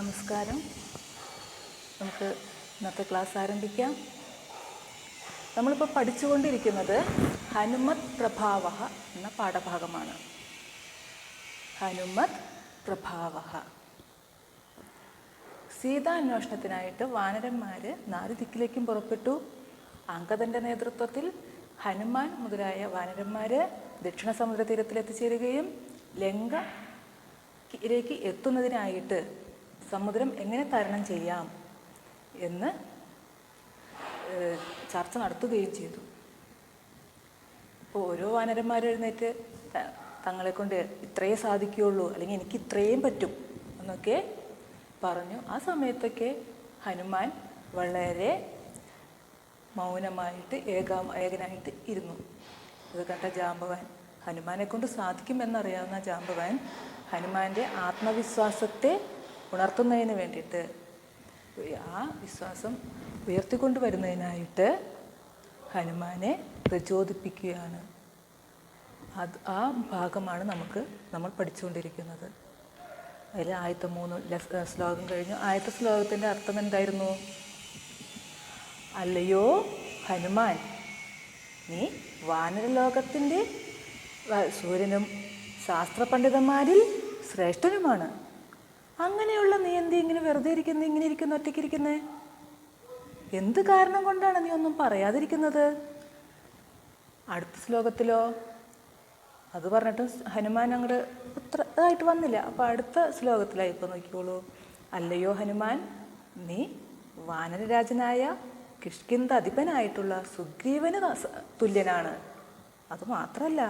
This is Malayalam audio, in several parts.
നമസ്കാരം. നമുക്ക് ഇന്നത്തെ ക്ലാസ് ആരംഭിക്കാം. നമ്മളിപ്പോൾ പഠിച്ചുകൊണ്ടിരിക്കുന്നത് ഹനുമത് പ്രഭാവ എന്ന പാഠഭാഗമാണ്. ഹനുമത് പ്രഭാവ സീതാന്വേഷണത്തിനായിട്ട് വാനരന്മാർ നാല് ദിക്കിലേക്കും പുറപ്പെട്ടു. അങ്കദന്റെ നേതൃത്വത്തിൽ ഹനുമാൻ മുതലായ വാനരന്മാർ ദക്ഷിണ സമുദ്ര തീരത്തിൽ എത്തിച്ചേരുകയും ലങ്കയിലേക്ക് എത്തുന്നതിനായിട്ട് സമുദ്രം എങ്ങനെ തരണം ചെയ്യാം എന്ന് ചർച്ച നടത്തുകയും ചെയ്തു. അപ്പോൾ ഓരോ വാനരന്മാർ എഴുന്നേറ്റ് തങ്ങളെ കൊണ്ട് ഇത്രയേ സാധിക്കുകയുള്ളൂ അല്ലെങ്കിൽ എനിക്ക് ഇത്രയും പറ്റും എന്നൊക്കെ പറഞ്ഞു. ആ സമയത്തൊക്കെ ഹനുമാൻ വളരെ മൗനമായിട്ട് ഏകാ ഏകനായിട്ട് ഇരുന്നു. അത് കണ്ട ജാമ്പവാൻ ഹനുമാനെ കൊണ്ട് സാധിക്കുമെന്നറിയാവുന്ന ജാമ്പവാൻ ഹനുമാന്റെ ആത്മവിശ്വാസത്തെ ഉണർത്തുന്നതിന് വേണ്ടിയിട്ട് ആ വിശ്വാസം ഉയർത്തിക്കൊണ്ടുവരുന്നതിനായിട്ട് ഹനുമാനെ പ്രചോദിപ്പിക്കുകയാണ്. അത് ആ ഭാഗമാണ് നമുക്ക് നമ്മൾ പഠിച്ചുകൊണ്ടിരിക്കുന്നത്. അതിൽ ആദ്യത്തെ മൂന്ന് ശ്ലോകം കഴിഞ്ഞു. ആദ്യത്തെ ശ്ലോകത്തിന്റെ അർത്ഥം എന്തായിരുന്നു? അല്ലയോ ഹനുമാൻ നീ വാനരലോകത്തിന്റെ സൂര്യനും സൂര്യനും ശാസ്ത്രപണ്ഡിതന്മാരിൽ ശ്രേഷ്ഠനുമാണ്. അങ്ങനെയുള്ള നീ എന്ത് ഇങ്ങനെ വെറുതെ ഇരിക്കുന്നു ഇങ്ങനെ ഇരിക്കുന്ന ഒറ്റയ്ക്കിരിക്കുന്നേ എന്ത് കാരണം കൊണ്ടാണ് നീ ഒന്നും പറയാതിരിക്കുന്നത്? അടുത്ത ശ്ലോകത്തിലോ? അത് പറഞ്ഞിട്ട് ഹനുമാൻ അങ്ങോട്ട് അത്ര ഇതായിട്ട് വന്നില്ല. അപ്പോൾ അടുത്ത ശ്ലോകത്തിലായി ഇപ്പോൾ നോക്കിക്കോളൂ. അല്ലയോ ഹനുമാൻ നീ വാനരരാജനായ കിഷ്കിന്ത അധിപനായിട്ടുള്ള സുഗ്രീവന് തുല്യനാണ്. അതുമാത്രമല്ല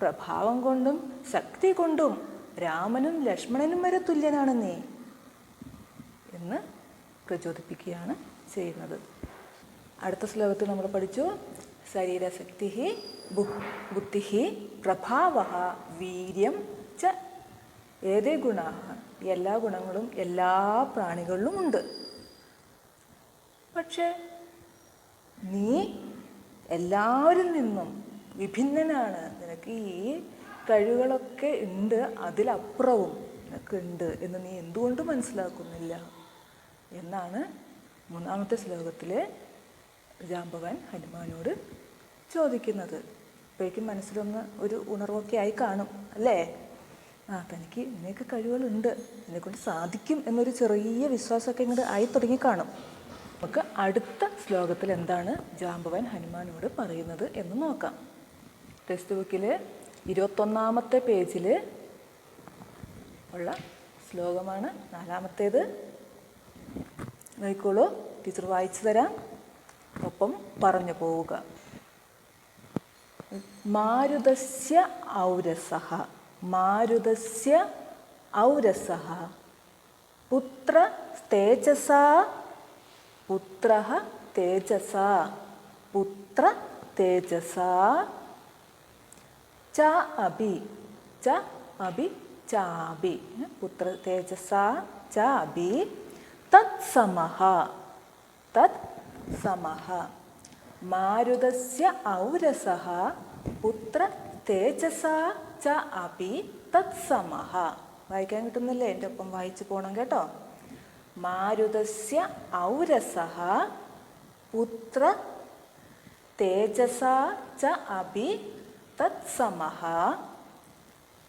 പ്രഭാവം കൊണ്ടും ശക്തി കൊണ്ടും രാമനും ലക്ഷ്മണനും വരെ തുല്യനാണ് നീ എന്ന് പ്രചോദിപ്പിക്കുകയാണ് ചെയ്യുന്നത്. അടുത്ത ശ്ലോകത്തിൽ നമ്മൾ പഠിച്ചു. ശരീരശക്തി ബുദ്ധി പ്രഭാവ വീര്യം ച ഏതേ ഗുണ എല്ലാ ഗുണങ്ങളും എല്ലാ പ്രാണികളിലും ഉണ്ട്. പക്ഷേ നീ എല്ലാവരിൽ നിന്നും വിഭിന്നനാണ്. നിനക്ക് ഈ കഴിവുകളൊക്കെ ഉണ്ട് അതിലപ്പുറവും നിനക്ക് ഉണ്ട് എന്ന് നീ എന്തുകൊണ്ട് മനസ്സിലാക്കുന്നില്ല എന്നാണ് മൂന്നാമത്തെ ശ്ലോകത്തിൽ ജാമ്പവൻ ഹനുമാനോട് ചോദിക്കുന്നത്. അപ്പോഴേക്കും മനസ്സിലൊന്ന് ഒരു ഉണർവൊക്കെ ആയി കാണും അല്ലേ? ആ തനിക്ക് ഇങ്ങനെയൊക്കെ കഴിവുകളുണ്ട് എന്നെക്കൊണ്ട് സാധിക്കും എന്നൊരു ചെറിയ വിശ്വാസമൊക്കെ ഇങ്ങോട്ട് ആയി തുടങ്ങി കാണും. നമുക്ക് അടുത്ത ശ്ലോകത്തിൽ എന്താണ് ജാമ്പവാൻ ഹനുമാനോട് പറയുന്നത് എന്ന് നോക്കാം. ടെക്സ്റ്റ് ബുക്കിൽ ഇരുപത്തൊന്നാമത്തെ പേജിൽ ഉള്ള ശ്ലോകമാണ്. നാലാമത്തേത്. നോക്കിക്കോളൂ. ടീച്ചർ വായിച്ചു തരാം. ഒപ്പം പറഞ്ഞു പോവുക. മാരുതസ്യ ഔരസഹ. മാരുതസ്യ ഔരസഹ. പുത്ര തേജസ. പുത്ര തേജസ. പുത്ര തേജസാ. ച അബി ച അബി ചാബി പുത്ര തേജസ ച അബി തത് സമഹ. തത് സമഹ. മാരുതസ്യ ഔരസ പുത്ര തേജസ ച അപി തത് സമഹ. വായിക്കാൻ കിട്ടുന്നില്ലേ? എന്റെ ഒപ്പം വായിച്ചു പോകണം കേട്ടോ. മാരുതസ്യ ഔരസഹ. പുത്ര തേജസ ച അപി തത് സമഹ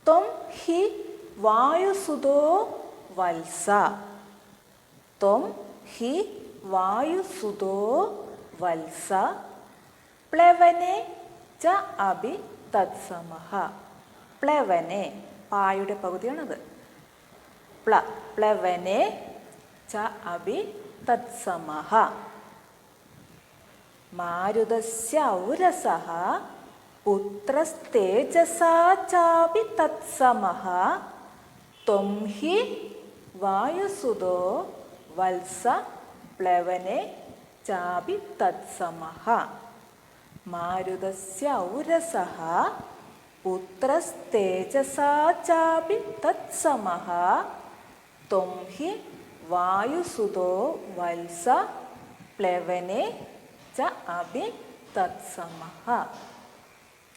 ത്വം ഹി വായുസുതോ വത്സ. ത്വം ഹി വായുസുതോ വത്സ. പ്ലവനെ ച അഭി തത്സമഹ. പ്ലവനെ പായുടെ പകുതിയാണത്. പ്ല പ്ലവനെ ച അഭി തത്സമഹ. മാരുതസ്യ ഔരസഃ പുത്രസ്തേജസാ ചാപി തത്സമഹ. ത്വം ഹി വായുസുതോ വത്സ പ്ലവനെ ചാപി തത്സമഹ. മാരുതസ്യ ഔരസഃ പുത്രസ്തേജസാ ചാപി തത്സമഹ. ത്വം ഹി വായുസുതോ വത്സ പ്ലവനെ ച അഭി തത്സമഹ.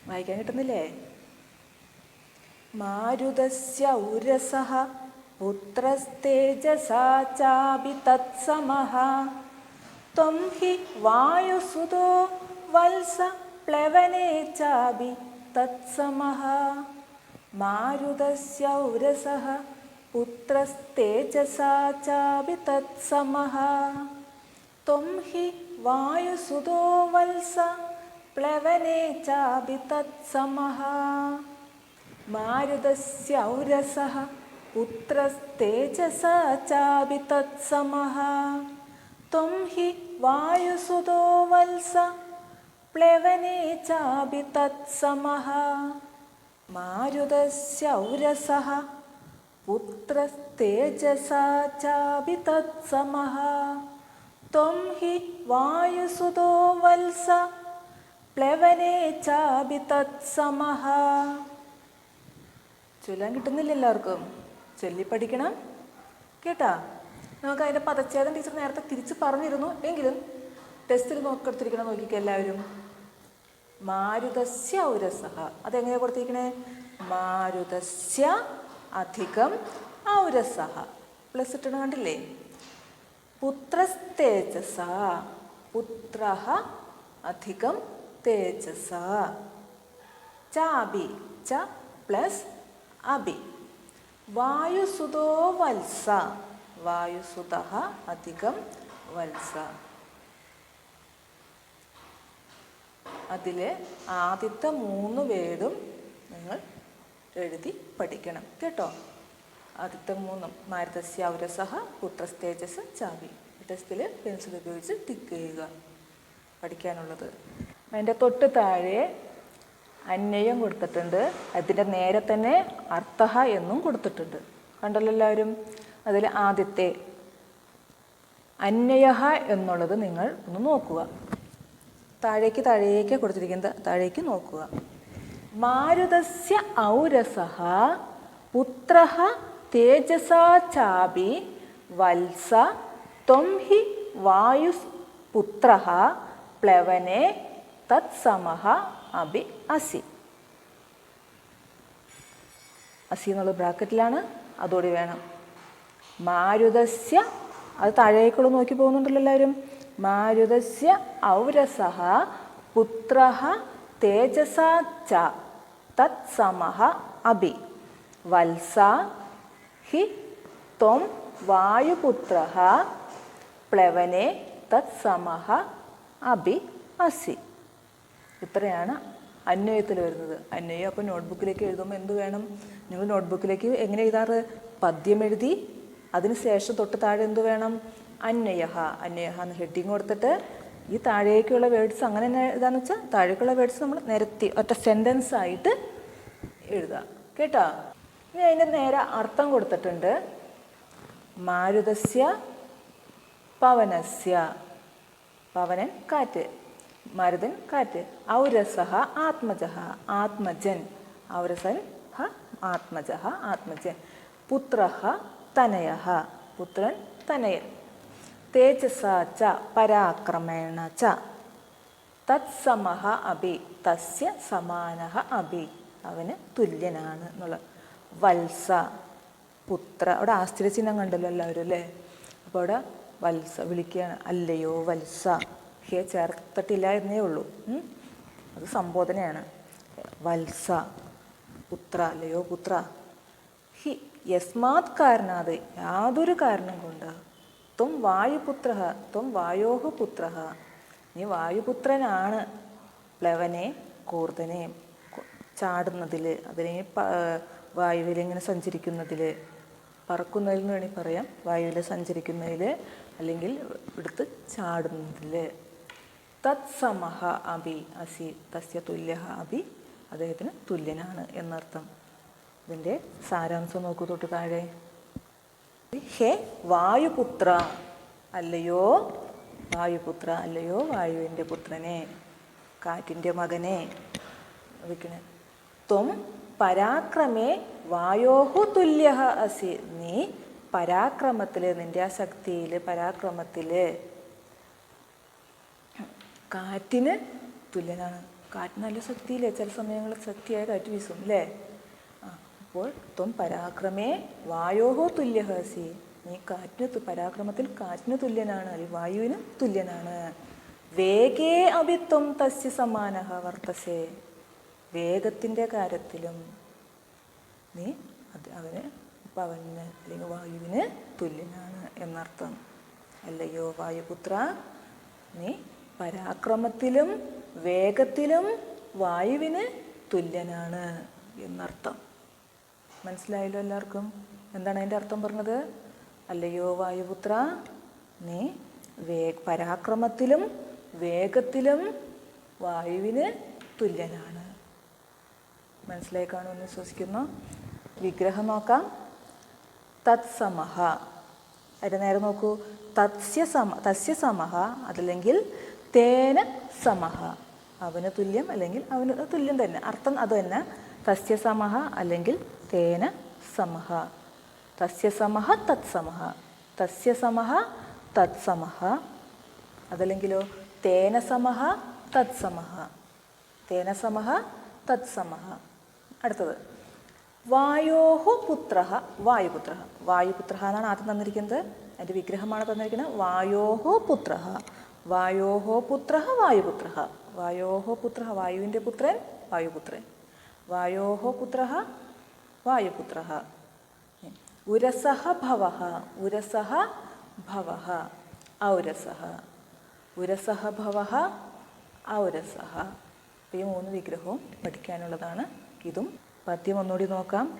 വായിക്കാൻ കിട്ടുന്നില്ലേ മാരുതസ്യ ഉരസഹ പുത്രസ്തേജസാ ചാപി തത്സമഹ. ത്വം ഹി വായുസുതോ വത്സ പ്ലവനേ ചാപി തത്സമഹ. മാരുതസ്യ ഉരസഹ പുത്രസ്തേജസാ ചാപി തത്സമഹ. ത്വം ഹി വായുസുതോ വത്സ प्लवने चापि तत्समः मारुतस्यौरसः पुत्रस्तेजसा चापि तत्समः त्वं हि वायुसुतो वल्स प्लवने चापि तत्समः मारुतस्यौरसः पुत्रस्तेजसा चापि तत्समः त्वं हि वायुसुतो वल्स പ്ലവനെ ചാബി തത്സമഹ. ചൊല്ലാൻ കിട്ടുന്നില്ല എല്ലാവർക്കും. ചൊല്ലി പഠിക്കണം. കേട്ടാ? നമുക്ക് അതിന്റെ പദച്ഛേദം ടീച്ചർ നേരത്തെ തിരിച്ച് പറഞ്ഞിരുന്നു. എങ്കിലും ടെസ്റ്റിൽ നോക്കെടുത്തിരിക്കണം നോക്കിക്കുക എല്ലാവരും. മാരുതസ്യ ഔരസഹ. അതെങ്ങനെയാണ് കൊടുത്തിരിക്കണേ? മാരുതസ്യ അധികം ഔരസഹ. പ്ലസ് ഇട്ടണ കണ്ടില്ലേ? പുത്രസ്തേജസ. പുത്ര അധികം തേജസ. ചാബി ച പ്ലസ് അബി. വായുസുതോ വത്സ. വായുസുത അധികം വത്സ. അതിലെ ആദ്യത്തെ മൂന്ന് വേദും നിങ്ങൾ എഴുതി പഠിക്കണം. കേട്ടോ? ആദ്യത്തെ മൂന്നും. മാരുതസ്യ ഔരസഹ പുത്രസ്തേജസ് ചാവി ടെസ്റ്റിൽ പെൻസിൽ ഉപയോഗിച്ച് ടിക്ക് ചെയ്യുക. പഠിക്കാനുള്ളത്. അതിന്റെ തൊട്ട് താഴെ അന്വയം കൊടുത്തിട്ടുണ്ട്. അതിന്റെ നേരെ തന്നെ അർത്ഥഹ എന്നും കൊടുത്തിട്ടുണ്ട്. കണ്ടല്ലോ എല്ലാവരും? അതിൽ ആദ്യത്തെ അന്വയഹ എന്നുള്ളത് നിങ്ങൾ ഒന്ന് നോക്കുക. താഴേക്ക് താഴേക്ക് കൊടുത്തിരിക്കുന്നത് താഴേക്ക് നോക്കുക. മാരുതസ്യ ഔരസഹ പുത്ര തേജസാ ചാപി വത്സ ത്വം ഹി വായുസ് പുത്ര പ്ലവനെ തത്സമഹ അബി അസി. അസി എന്നുള്ള ബ്രാക്കറ്റിലാണ് അതോടി വേണം. മാരുതസ്യ അത് താഴേക്കുള്ള നോക്കി പോകുന്നുണ്ടല്ലോ എല്ലാവരും. മാരുതസ്യ ഔരസഹ പുത്ര തേജസാ ച തത്സമഹ അബി വത്സ ഹി ത്വം വായുപുത്ര പ്ലവനെ തത്സമഹ അബി അസി. ഇത്രയാണ് അന്വയത്തിൽ വരുന്നത്. അന്വയം അപ്പോൾ നോട്ട്ബുക്കിലേക്ക് എഴുതുമ്പോൾ എന്ത് വേണം? നിങ്ങൾ നോട്ട്ബുക്കിലേക്ക് എങ്ങനെ എഴുതാറ്? പദ്യം എഴുതി അതിന് ശേഷം തൊട്ട് താഴെ എന്ത് വേണം? അന്വയഹ. അന്വയഹ എന്ന് ഹെഡിങ് കൊടുത്തിട്ട് ഈ താഴേക്കുള്ള വേർഡ്സ് അങ്ങനെ തന്നെ എഴുതാന്ന് വെച്ചാൽ താഴേക്കുള്ള വേർഡ്സ് നമ്മൾ നിരത്തി ഒറ്റ സെന്റൻസ് ആയിട്ട് എഴുതുക കേട്ടോ? ഇനി അതിന്റെ നേരെ അർത്ഥം കൊടുത്തിട്ടുണ്ട്. മാരുതസ്യ പവനസ്യ. പവനൻ കാറ്റ്. മരുതൻ കാറ്റ്. ഔരസഹ ആത്മജഹ ആത്മജൻ. ഔരസൻ ഹ ആത്മജഹ ആത്മജൻ. പുത്ര തനയ പുത്രൻ തനയൻ. തേജസ ച പരാക്രമേണ ച. തത്സമഹ അഭി തസ്യ സമാനഹ അഭി. അവന് തുല്യനാണ് എന്നുള്ളത്. വത്സ പുത്ര. അവിടെ ആശ്ചര്യചിഹ്നം കണ്ടല്ലോ എല്ലാവരും അല്ലേ? അപ്പോൾ അവിടെ വത്സ വിളിക്കുകയാണ്. അല്ലയോ വത്സ. ഹേ ചേർത്തിട്ടില്ല എന്നേ ഉള്ളൂ. അത് സംബോധനയാണ്. വത്സ പുത്ര അല്ലയോ പുത്ര ഹി യസ്മാത് കാരണാത് യാതൊരു കാരണം കൊണ്ട്. ത്വം വായുപുത്ര ത്വം വായോഹ പുത്ര. നീ വായുപുത്രനാണ് പ്ലവനെ കൂർദനെ ചാടുന്നതിൽ അതിനെ വായുവിൽ ഇങ്ങനെ സഞ്ചരിക്കുന്നതിൽ പറക്കുന്നതിൽ എന്ന് വേണമെങ്കിൽ പറയാം. വായുവിൽ സഞ്ചരിക്കുന്നതിൽ അല്ലെങ്കിൽ എടുത്ത് ചാടുന്നതിൽ തത്സമഹ അഭി അസി തസ്യ തുല്യ അഭി അദ്ദേഹത്തിന് തുല്യനാണ് എന്നർത്ഥം. ഇതിന്റെ സാരാംശം നോക്കൂ തൊട്ട് താഴെ. ഹേ വായുപുത്ര അല്ലയോ വായുപുത്ര അല്ലയോ വായുവിന്റെ പുത്രനെ കാറ്റിന്റെ മകനെ വിളിക്കണേ ത്വം പരാക്രമേ വായോഹു തുല്യ അസി. നീ പരാക്രമത്തിൽ നിന്റെ ആ ശക്തിയിൽ പരാക്രമത്തിൽ കാറ്റിന് തുല്യനാണ്. കാറ്റ് നല്ല ശക്തിയില്ലേ? ചില സമയങ്ങളിൽ ശക്തിയായ കാറ്റ് വീശും അല്ലേ ആ അപ്പോൾ ത്വം പരാക്രമേ വായോഹോ തുല്യഹസി. നീ കാറ്റിന് പരാക്രമത്തിൽ കാറ്റിന് തുല്യനാണ് അല്ലെങ്കിൽ വായുവിന് തുല്യനാണ്. വേഗേ അഭിത്വം തസ്യ സമാന വർത്തസേ. വേഗത്തിന്റെ കാര്യത്തിലും നീ അത് അവന് ഇപ്പം അവന് അല്ലെങ്കിൽ വായുവിന് തുല്യനാണ് എന്നർത്ഥം. അല്ലയോ വായുപുത്ര നീ പരാക്രമത്തിലും വേഗത്തിലും വായുവിന് തുല്യനാണ് എന്നർത്ഥം. മനസ്സിലായല്ലോ എല്ലാവർക്കും? എന്താണ് അതിന്റെ അർത്ഥം പറഞ്ഞത്? അല്ലയോ വായുപുത്ര നീ വേ പരാക്രമത്തിലും വേഗത്തിലും വായുവിന് തുല്യനാണ്. മനസ്സിലായി കാണുമെന്ന് വിശ്വസിക്കുന്നു. വിഗ്രഹം നോക്കാം. തത്സമഹ. അതിന്റെ നേരെ നോക്കൂ? തസ്യ സമ തസ്യ സമഹ അതല്ലെങ്കിൽ തേന സമഹ. അവന് തുല്യം അല്ലെങ്കിൽ അവന് തുല്യം തന്നെ. അർത്ഥം അത് തന്നെ. തസ്യ സമഹ അല്ലെങ്കിൽ തേന സമഹ. തസ്യ സമഹ തത്സമഹ തസ്യ സമഹ തത്സമഹ അതല്ലെങ്കിലോ? തേന സമഹ തത്സമഹ തേന സമഹ തത്സമഹ അടുത്തത്. വായോഹു പുത്ര വായുപുത്ര വായുപുത്ര എന്നാണ് ആദ്യം തന്നിരിക്കുന്നത്. അതിന്റെ വിഗ്രഹമാണ് തന്നിരിക്കുന്നത്. വായോഹു പുത്ര വായോഹോ പുത്ര വായുപുത്ര. വായോഹോ പുത്ര വായുവിന്റെ പുത്രൻ വായുപുത്രൻ. വായോഹോ പുത്ര വായുപുത്ര. ഉരസഹ ഭവ ഉരസഹ ഭവ ഔരസഹ ഉരസഹ ഭവ ഔരസഹ ഈ മൂന്ന് വിഗ്രഹവും പഠിക്കാനുള്ളതാണ് ഇതും. പദ്യം ഒന്നുകൂടി നോക്കാം.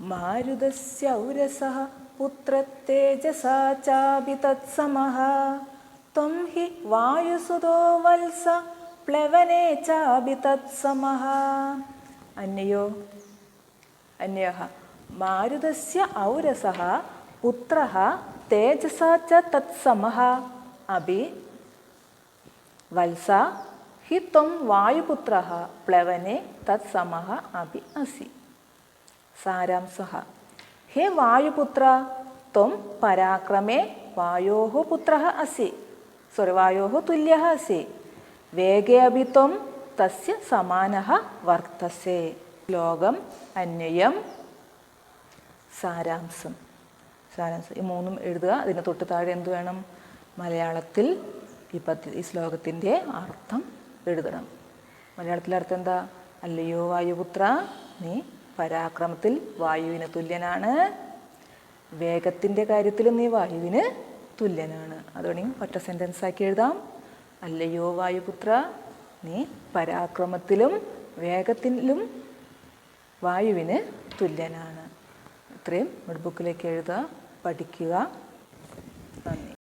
മാരുതസ്യ ഔരസഃ പുത്രത്തേജസാ ചാപി തത്സമഃ ത്വം ഹി വായുസുതോ വത്സ പ്ലവനേ ചാപി തത്സമഹ. അന്യോ അന്യ മാരുതസ്യ ഔരസ പുത്ര തേജസ ച തത്സമഹ. അഭി വത്സ ഹി ത്വം വായുപുത്ര പ്ലവനെ തത്സമഹ അഭി അസി. സാരാംശ ഹേ വായുപുത്ര ത്വം പരാക്രമേ വായോ പുത്ര അസി. സോറി തുല്യ അസി വേഗേ അഭി തസ്യ സമാന വർത്തസേ ലോകം അന്വയം സാരാംശം. സാരാംശം. ഈ മൂന്നും എഴുതുക. അതിന് തൊട്ട് താഴെ എന്ത് വേണം? മലയാളത്തിൽ ഈ പദ്യ ഈ ശ്ലോകത്തിന്റെ അർത്ഥം എഴുതണം. മലയാളത്തിലെ അർത്ഥം എന്താ? അല്ലയോ വായുപുത്ര നീ പരാക്രമത്തിൽ വായുവിന് തുല്യനാണ്. വേഗത്തിന്റെ കാര്യത്തിലും നീ വായുവിന് തുല്യനാണ്. അതോടെ ഒറ്റ സെന്റൻസ് ആക്കി എഴുതാം. അല്ലയോ വായുപുത്ര നീ പരാക്രമത്തിലും വേഗത്തിലും വായുവിന് തുല്യനാണ്. ഇത്രയും നോട്ട്ബുക്കിലേക്ക് എഴുതുക പഠിക്കുക.